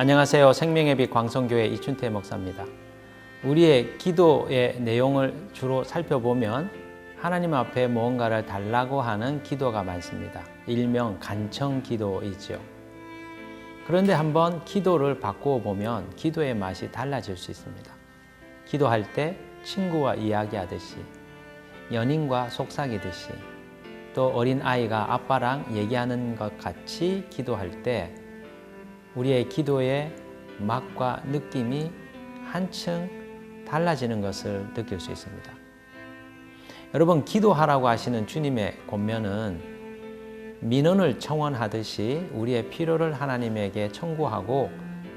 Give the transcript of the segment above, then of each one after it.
안녕하세요. 생명의 빛 광성교회 이춘태 목사입니다. 우리의 기도의 내용을 주로 살펴보면 하나님 앞에 무언가를 달라고 하는 기도가 많습니다. 일명 간청 기도이죠. 그런데 한번 기도를 바꾸어 보면 기도의 맛이 달라질 수 있습니다. 기도할 때 친구와 이야기하듯이 연인과 속삭이듯이 또 어린 아이가 아빠랑 얘기하는 것 같이 기도할 때 우리의 기도의 맛과 느낌이 한층 달라지는 것을 느낄 수 있습니다. 여러분, 기도하라고 하시는 주님의 권면은 민원을 청원하듯이 우리의 필요를 하나님에게 청구하고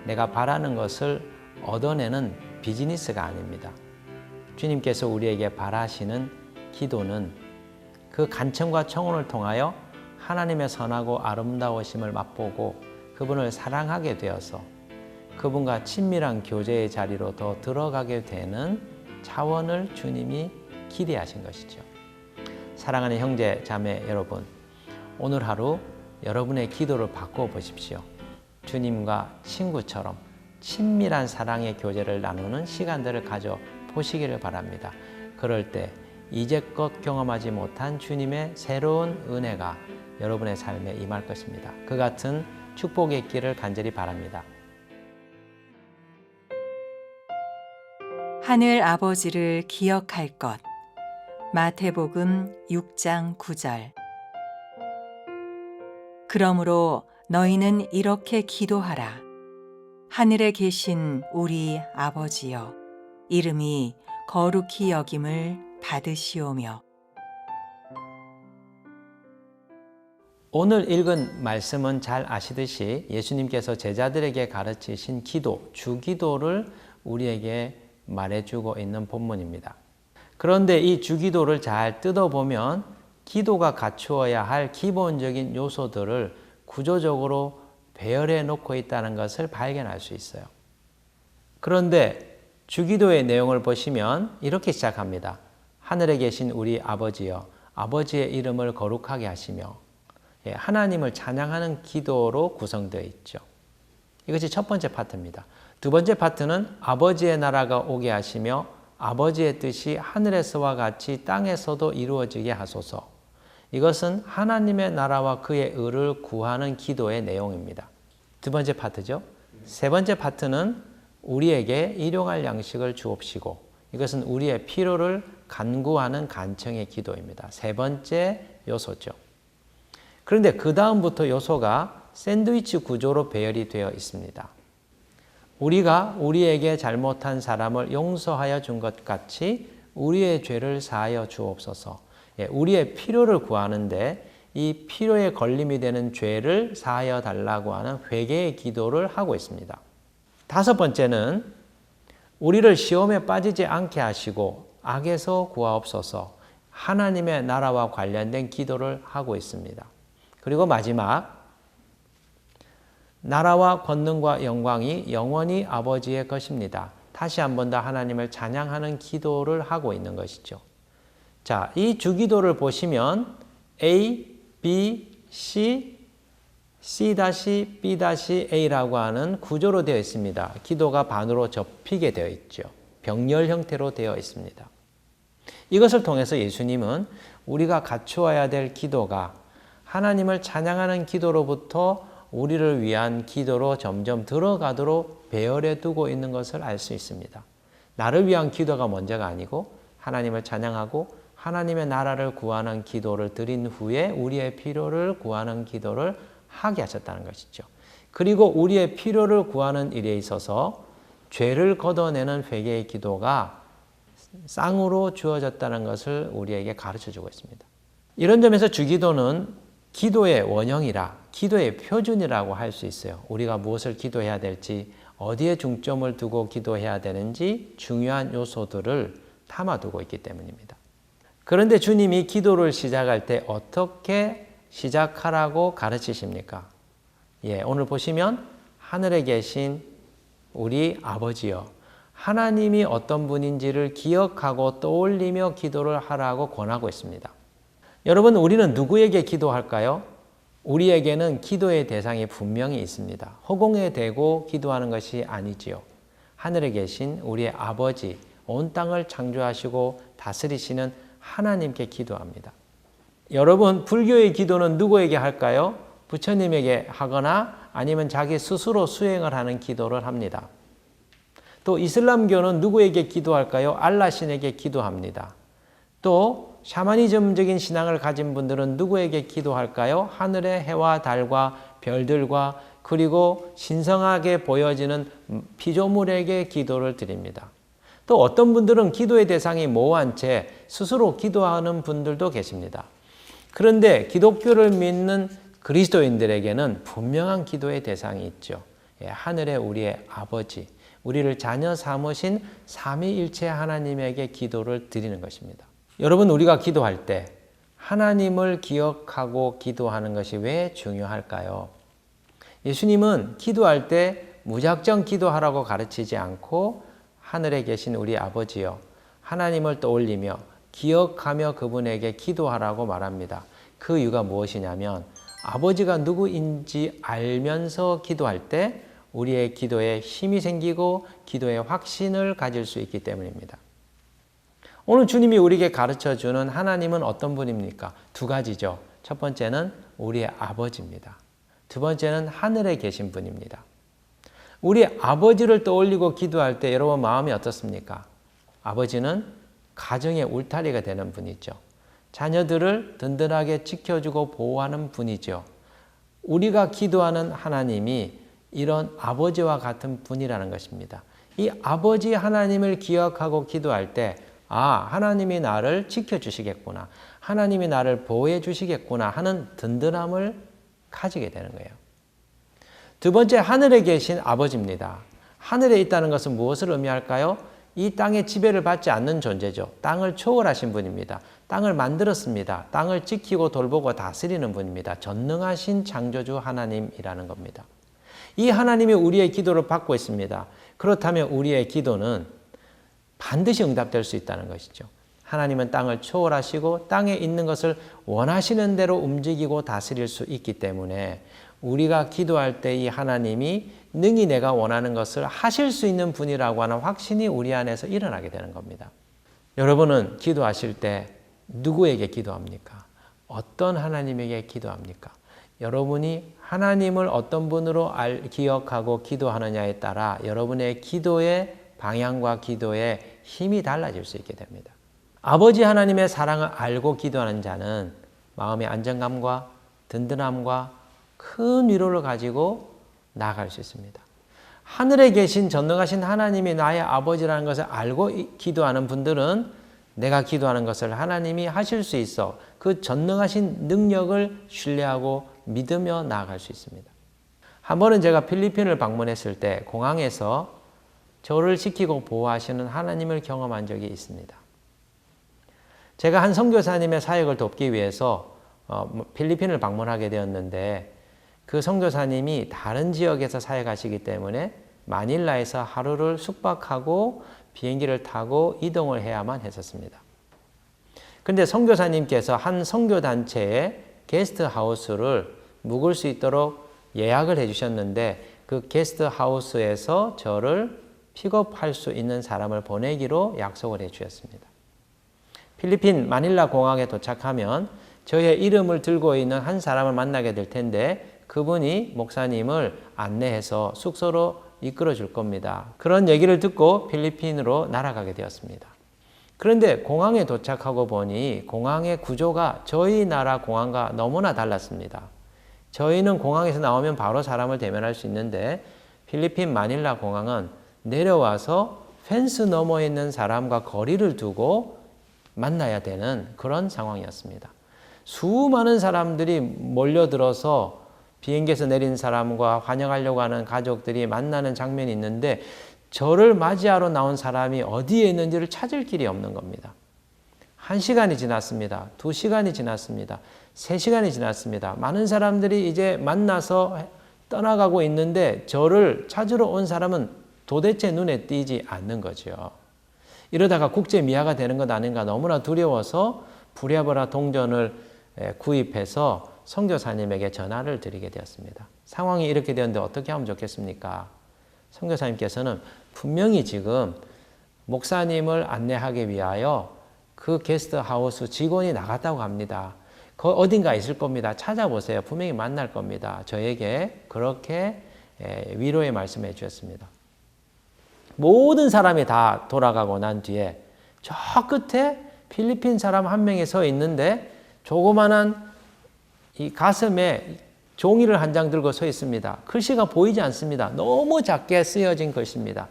내가 바라는 것을 얻어내는 비즈니스가 아닙니다. 주님께서 우리에게 바라시는 기도는 그 간청과 청원을 통하여 하나님의 선하고 아름다우심을 맛보고 그분을 사랑하게 되어서 그분과 친밀한 교제의 자리로 더 들어가게 되는 차원을 주님이 기대하신 것이죠. 사랑하는 형제, 자매 여러분, 오늘 하루 여러분의 기도를 바꿔 보십시오. 주님과 친구처럼 친밀한 사랑의 교제를 나누는 시간들을 가져 보시기를 바랍니다. 그럴 때 이제껏 경험하지 못한 주님의 새로운 은혜가 여러분의 삶에 임할 것입니다. 그 같은 축복의 있기를 간절히 바랍니다. 하늘 아버지를 기억할 것. 마태복음 6장 9절. 그러므로 너희는 이렇게 기도하라. 하늘에 계신 우리 아버지여, 이름이 거룩히 여김을 받으시오며. 오늘 읽은 말씀은 잘 아시듯이 예수님께서 제자들에게 가르치신 기도, 주기도를 우리에게 말해주고 있는 본문입니다. 그런데 이 주기도를 잘 뜯어보면 기도가 갖추어야 할 기본적인 요소들을 구조적으로 배열해 놓고 있다는 것을 발견할 수 있어요. 그런데 주기도의 내용을 보시면 이렇게 시작합니다. 하늘에 계신 우리 아버지여, 아버지의 이름을 거룩하게 하시며, 예, 하나님을 찬양하는 기도로 구성되어 있죠. 이것이 첫 번째 파트입니다. 두 번째 파트는 아버지의 나라가 오게 하시며 아버지의 뜻이 하늘에서와 같이 땅에서도 이루어지게 하소서. 이것은 하나님의 나라와 그의 의를 구하는 기도의 내용입니다. 두 번째 파트죠. 세 번째 파트는 우리에게 일용할 양식을 주옵시고 이것은 우리의 필요를 간구하는 간청의 기도입니다. 세 번째 요소죠. 그런데 그 다음부터 요소가 샌드위치 구조로 배열이 되어 있습니다. 우리가 우리에게 잘못한 사람을 용서하여 준 것 같이 우리의 죄를 사하여 주옵소서. 예, 우리의 필요를 구하는데 이 필요에 걸림이 되는 죄를 사하여 달라고 하는 회개의 기도를 하고 있습니다. 다섯 번째는 우리를 시험에 빠지지 않게 하시고 악에서 구하옵소서. 하나님의 나라와 관련된 기도를 하고 있습니다. 그리고 마지막 나라와 권능과 영광이 영원히 아버지의 것입니다. 다시 한 번 더 하나님을 찬양하는 기도를 하고 있는 것이죠. 자, 이 주기도를 보시면 A, B, C, C-B-A라고 하는 구조로 되어 있습니다. 기도가 반으로 접히게 되어 있죠. 병렬 형태로 되어 있습니다. 이것을 통해서 예수님은 우리가 갖추어야 될 기도가 하나님을 찬양하는 기도로부터 우리를 위한 기도로 점점 들어가도록 배열해 두고 있는 것을 알 수 있습니다. 나를 위한 기도가 먼저가 아니고 하나님을 찬양하고 하나님의 나라를 구하는 기도를 드린 후에 우리의 필요를 구하는 기도를 하게 하셨다는 것이죠. 그리고 우리의 필요를 구하는 일에 있어서 죄를 걷어내는 회개의 기도가 쌍으로 주어졌다는 것을 우리에게 가르쳐 주고 있습니다. 이런 점에서 주기도는 기도의 원형이라 기도의 표준이라고 할 수 있어요. 우리가 무엇을 기도해야 될지 어디에 중점을 두고 기도해야 되는지 중요한 요소들을 담아두고 있기 때문입니다. 그런데 주님이 기도를 시작할 때 어떻게 시작하라고 가르치십니까? 예, 오늘 보시면 하늘에 계신 우리 아버지여 하나님이 어떤 분인지를 기억하고 떠올리며 기도를 하라고 권하고 있습니다. 여러분, 우리는 누구에게 기도할까요? 우리에게는 기도의 대상이 분명히 있습니다. 허공에 대고 기도하는 것이 아니지요. 하늘에 계신 우리의 아버지, 온 땅을 창조하시고 다스리시는 하나님께 기도합니다. 여러분, 불교의 기도는 누구에게 할까요? 부처님에게 하거나 아니면 자기 스스로 수행을 하는 기도를 합니다. 또 이슬람교는 누구에게 기도할까요? 알라 신에게 기도합니다. 또 샤머니즘적인 신앙을 가진 분들은 누구에게 기도할까요? 하늘의 해와 달과 별들과 그리고 신성하게 보여지는 피조물에게 기도를 드립니다. 또 어떤 분들은 기도의 대상이 모호한 채 스스로 기도하는 분들도 계십니다. 그런데 기독교를 믿는 그리스도인들에게는 분명한 기도의 대상이 있죠. 예, 하늘의 우리의 아버지, 우리를 자녀 삼으신 삼위일체 하나님에게 기도를 드리는 것입니다. 여러분 우리가 기도할 때 하나님을 기억하고 기도하는 것이 왜 중요할까요? 예수님은 기도할 때 무작정 기도하라고 가르치지 않고 하늘에 계신 우리 아버지여 하나님을 떠올리며 기억하며 그분에게 기도하라고 말합니다. 그 이유가 무엇이냐면 아버지가 누구인지 알면서 기도할 때 우리의 기도에 힘이 생기고 기도에 확신을 가질 수 있기 때문입니다. 오늘 주님이 우리에게 가르쳐 주는 하나님은 어떤 분입니까? 두 가지죠. 첫 번째는 우리의 아버지입니다. 두 번째는 하늘에 계신 분입니다. 우리 아버지를 떠올리고 기도할 때 여러분 마음이 어떻습니까? 아버지는 가정의 울타리가 되는 분이죠. 자녀들을 든든하게 지켜주고 보호하는 분이죠. 우리가 기도하는 하나님이 이런 아버지와 같은 분이라는 것입니다. 이 아버지 하나님을 기억하고 기도할 때, 아, 하나님이 나를 지켜주시겠구나. 하나님이 나를 보호해 주시겠구나 하는 든든함을 가지게 되는 거예요. 두 번째, 하늘에 계신 아버지입니다. 하늘에 있다는 것은 무엇을 의미할까요? 이 땅의 지배를 받지 않는 존재죠. 땅을 초월하신 분입니다. 땅을 만들었습니다. 땅을 지키고 돌보고 다스리는 분입니다. 전능하신 창조주 하나님이라는 겁니다. 이 하나님이 우리의 기도를 받고 있습니다. 그렇다면 우리의 기도는 반드시 응답될 수 있다는 것이죠. 하나님은 땅을 초월하시고 땅에 있는 것을 원하시는 대로 움직이고 다스릴 수 있기 때문에 우리가 기도할 때 이 하나님이 능히 내가 원하는 것을 하실 수 있는 분이라고 하는 확신이 우리 안에서 일어나게 되는 겁니다. 여러분은 기도하실 때 누구에게 기도합니까? 어떤 하나님에게 기도합니까? 여러분이 하나님을 어떤 분으로 알, 기억하고 기도하느냐에 따라 여러분의 기도의 방향과 기도의 힘이 달라질 수 있게 됩니다. 아버지 하나님의 사랑을 알고 기도하는 자는 마음의 안정감과 든든함과 큰 위로를 가지고 나아갈 수 있습니다. 하늘에 계신 전능하신 하나님이 나의 아버지라는 것을 알고 기도하는 분들은 내가 기도하는 것을 하나님이 하실 수 있어 그 전능하신 능력을 신뢰하고 믿으며 나아갈 수 있습니다. 한 번은 제가 필리핀을 방문했을 때 공항에서 저를 지키고 보호하시는 하나님을 경험한 적이 있습니다. 제가 한 선교사님의 사역을 돕기 위해서 어, 뭐 필리핀을 방문하게 되었는데 그 선교사님이 다른 지역에서 사역하시기 때문에 마닐라에서 하루를 숙박하고 비행기를 타고 이동을 해야만 했었습니다. 근데 선교사님께서 한 선교 단체에 게스트 하우스를 묵을 수 있도록 예약을 해 주셨는데 그 게스트 하우스에서 저를 픽업할 수 있는 사람을 보내기로 약속을 해 주셨습니다. 필리핀 마닐라 공항에 도착하면 저의 이름을 들고 있는 한 사람을 만나게 될 텐데 그분이 목사님을 안내해서 숙소로 이끌어 줄 겁니다. 그런 얘기를 듣고 필리핀으로 날아가게 되었습니다. 그런데 공항에 도착하고 보니 공항의 구조가 저희 나라 공항과 너무나 달랐습니다. 저희는 공항에서 나오면 바로 사람을 대면할 수 있는데 필리핀 마닐라 공항은 내려와서 펜스 너머에 있는 사람과 거리를 두고 만나야 되는 그런 상황이었습니다. 수많은 사람들이 몰려들어서 비행기에서 내린 사람과 환영하려고 하는 가족들이 만나는 장면이 있는데 저를 맞이하러 나온 사람이 어디에 있는지를 찾을 길이 없는 겁니다. 한 시간이 지났습니다. 두 시간이 지났습니다. 세 시간이 지났습니다. 많은 사람들이 이제 만나서 떠나가고 있는데 저를 찾으러 온 사람은 도대체 눈에 띄지 않는 거죠. 이러다가 국제 미아가 되는 것 아닌가 너무나 두려워서 부랴부랴 동전을 구입해서 선교사님에게 전화를 드리게 되었습니다. 상황이 이렇게 되었는데 어떻게 하면 좋겠습니까? 선교사님께서는 분명히 지금 목사님을 안내하기 위하여 그 게스트하우스 직원이 나갔다고 합니다. 그 어딘가 있을 겁니다. 찾아보세요. 분명히 만날 겁니다. 저에게 그렇게 에, 위로의 말씀해 주셨습니다. 모든 사람이 다 돌아가고 난 뒤에 저 끝에 필리핀 사람 한 명이 서 있는데 조그만한 이 가슴에 종이를 한 장 들고 서 있습니다. 글씨가 보이지 않습니다. 너무 작게 쓰여진 글씨입니다.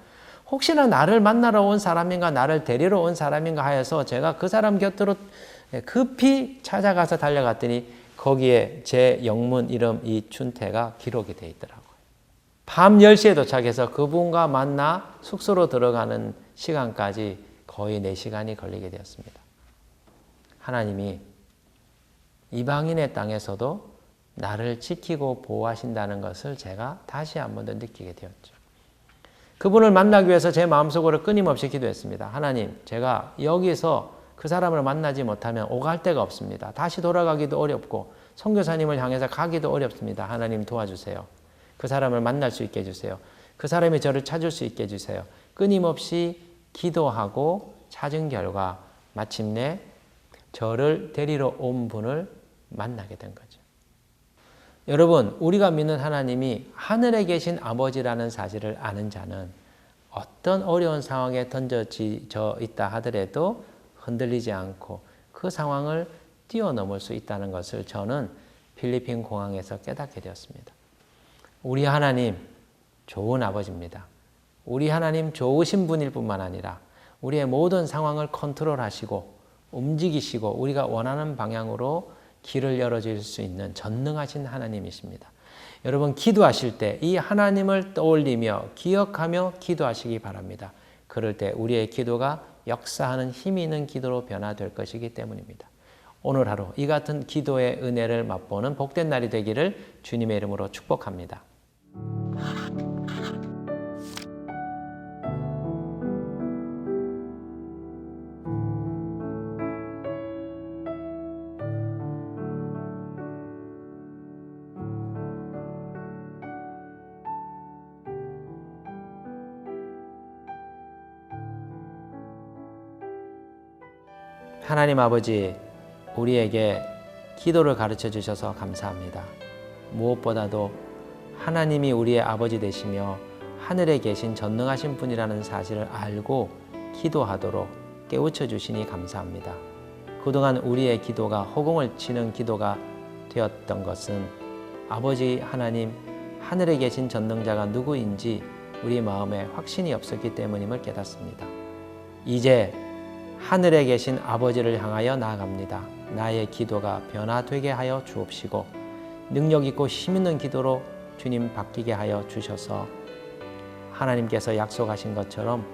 혹시나 나를 만나러 온 사람인가 나를 데리러 온 사람인가 하여서 제가 그 사람 곁으로 급히 찾아가서 달려갔더니 거기에 제 영문 이름 이춘태가 기록이 되어 있더라고요. 밤 10시에 도착해서 그분과 만나 숙소로 들어가는 시간까지 거의 4시간이 걸리게 되었습니다. 하나님이 이방인의 땅에서도 나를 지키고 보호하신다는 것을 제가 다시 한 번 더 느끼게 되었죠. 그분을 만나기 위해서 제 마음속으로 끊임없이 기도했습니다. 하나님, 제가 여기서 그 사람을 만나지 못하면 오갈 데가 없습니다. 다시 돌아가기도 어렵고 선교사님을 향해서 가기도 어렵습니다. 하나님 도와주세요. 그 사람을 만날 수 있게 해주세요. 그 사람이 저를 찾을 수 있게 해주세요. 끊임없이 기도하고 찾은 결과 마침내 저를 데리러 온 분을 만나게 된 거죠. 여러분, 우리가 믿는 하나님이 하늘에 계신 아버지라는 사실을 아는 자는 어떤 어려운 상황에 던져져 있다 하더라도 흔들리지 않고 그 상황을 뛰어넘을 수 있다는 것을 저는 필리핀 공항에서 깨닫게 되었습니다. 우리 하나님 좋은 아버지입니다. 우리 하나님 좋으신 분일 뿐만 아니라 우리의 모든 상황을 컨트롤하시고 움직이시고 우리가 원하는 방향으로 길을 열어줄 수 있는 전능하신 하나님이십니다. 여러분 기도하실 때 이 하나님을 떠올리며 기억하며 기도하시기 바랍니다. 그럴 때 우리의 기도가 역사하는 힘이 있는 기도로 변화될 것이기 때문입니다. 오늘 하루 이 같은 기도의 은혜를 맛보는 복된 날이 되기를 주님의 이름으로 축복합니다. 하나님 아버지, 우리에게 기도를 가르쳐 주셔서 감사합니다. 무엇보다도 하나님이 우리의 아버지 되시며 하늘에 계신 전능하신 분이라는 사실을 알고 기도하도록 깨우쳐 주시니 감사합니다. 그동안 우리의 기도가 허공을 치는 기도가 되었던 것은 아버지 하나님 하늘에 계신 전능자가 누구인지 우리 마음에 확신이 없었기 때문임을 깨닫습니다. 이제 하늘에 계신 아버지를 향하여 나아갑니다. 나의 기도가 변화되게 하여 주옵시고 능력 있고 힘 있는 기도로 주님 바뀌게 하여 주셔서 하나님께서 약속하신 것처럼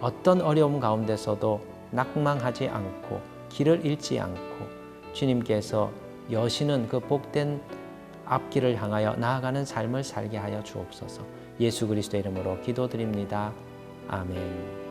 어떤 어려움 가운데서도 낙망하지 않고 길을 잃지 않고 주님께서 여시는 그 복된 앞길을 향하여 나아가는 삶을 살게 하여 주옵소서. 예수 그리스도 이름으로 기도드립니다. 아멘.